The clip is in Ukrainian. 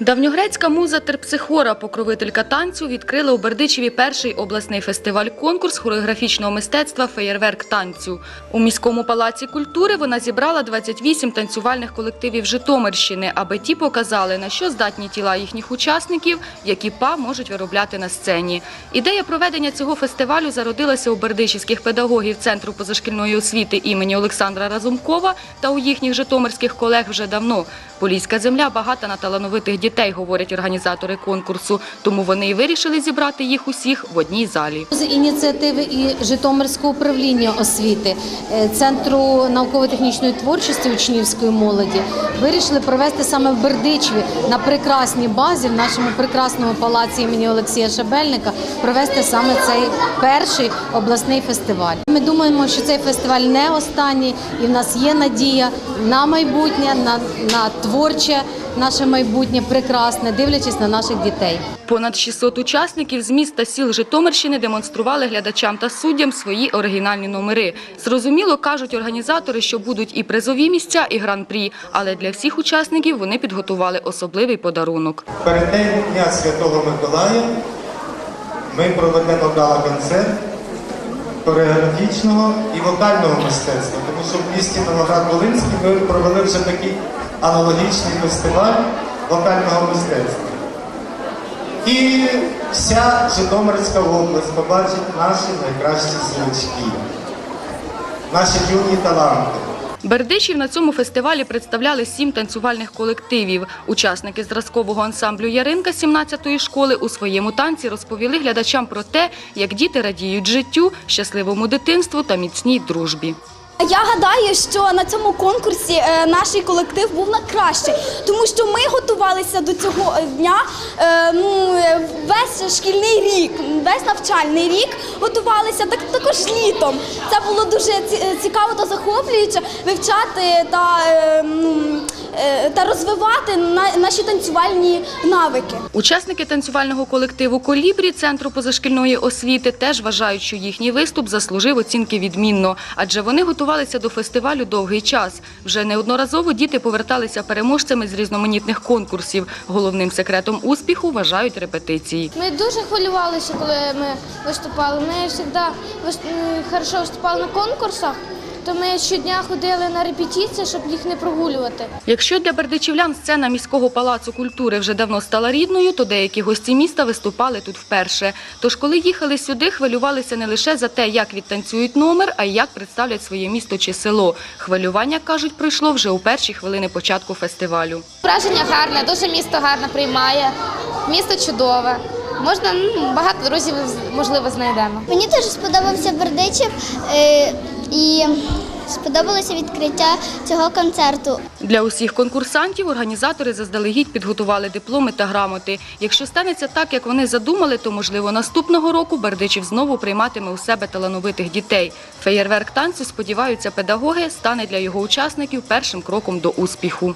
Давньогрецька муза терпсихора, покровителька танцю, відкрила у Бердичеві перший обласний фестиваль-конкурс хореографічного мистецтва Феєрверк танцю. У міському палаці культури вона зібрала 28 танцювальних колективів Житомирщини, аби ті показали, на що здатні тіла їхніх учасників, які па можуть виробляти на сцені. Ідея проведення цього фестивалю зародилася у бердичівських педагогів Центру позашкільної освіти імені Олександра Разумкова та у їхніх житомирських колег вже давно. Поліська земля багата на талановитих дітей, говорять організатори конкурсу. Тому вони і вирішили зібрати їх усіх в одній залі. З ініціативи і Житомирського управління освіти, е, Центру науково-технічної творчості учнівської молоді вирішили провести саме в Бердичеві на прекрасній базі в нашому прекрасному палаці імені Олексія Шабельника провести саме цей перший обласний фестиваль. Ми думаємо, що цей фестиваль не останній, і в нас є надія на майбутнє, на, на творче наше майбутнє прекрасне, дивлячись на наших дітей. Понад 600 учасників з міст та сіл Житомирщини демонстрували глядачам та суддям свої оригінальні номери. Зрозуміло, кажуть організатори, що будуть і призові місця, і гран-прі, але для всіх учасників вони підготували особливий подарунок. Перед день Дня Святого Миколая ми проведемо гала-концерт хореографічного і вокального мистецтва, тому що в місті Новоград-Волинський ми провели вже такий аналогічний фестиваль вокального мистецтва. І вся Житомирська область побачить наші найкращі зірочки, наші юні таланти. Бердичів на цьому фестивалі представляли сім танцювальних колективів. Учасники зразкового ансамблю Яринка 17-ї школи у своєму танці розповіли глядачам про те, як діти радіють життю, щасливому дитинству та міцній дружбі. Я гадаю, що на цьому конкурсі е, наш колектив був найкращий, тому що ми готувалися до цього е, дня е, ну, весь шкільний рік, весь навчальний рік готувалися, так також літом. Це було дуже цікаво та захоплююче вивчати та розвивати на- наші танцювальні навики. Учасники танцювального колективу Колібрі Центру позашкільної освіти теж вважають, що їхній виступ заслужив оцінки відмінно, адже вони готувалися до фестивалю довгий час. Вже неодноразово діти поверталися переможцями з різноманітних конкурсів. Головним секретом успіху вважають репетиції. Ми дуже хвилювалися, коли ми виступали. Ми завжди хорошо виступали на конкурсах, то ми щодня ходили на репетиції, щоб їх не прогулювати. Якщо для бердичівлян сцена міського палацу культури вже давно стала рідною, то деякі гості міста виступали тут вперше. Тож, коли їхали сюди, хвилювалися не лише за те, як відтанцюють номер, а й як представлять своє місто чи село. Хвилювання кажуть, пройшло вже у перші хвилини початку фестивалю. Враження гарне, дуже місто гарно приймає, місто чудове. Можна ну, багато друзів можливо знайдемо. Мені дуже сподобався Бердичів е, і сподобалося відкриття цього концерту. Для усіх конкурсантів організатори заздалегідь підготували дипломи та грамоти. Якщо станеться так, як вони задумали, то можливо наступного року Бердичів знову прийматиме у себе талановитих дітей. Феєрверк танцю, сподіваються педагоги, стане для його учасників першим кроком до успіху.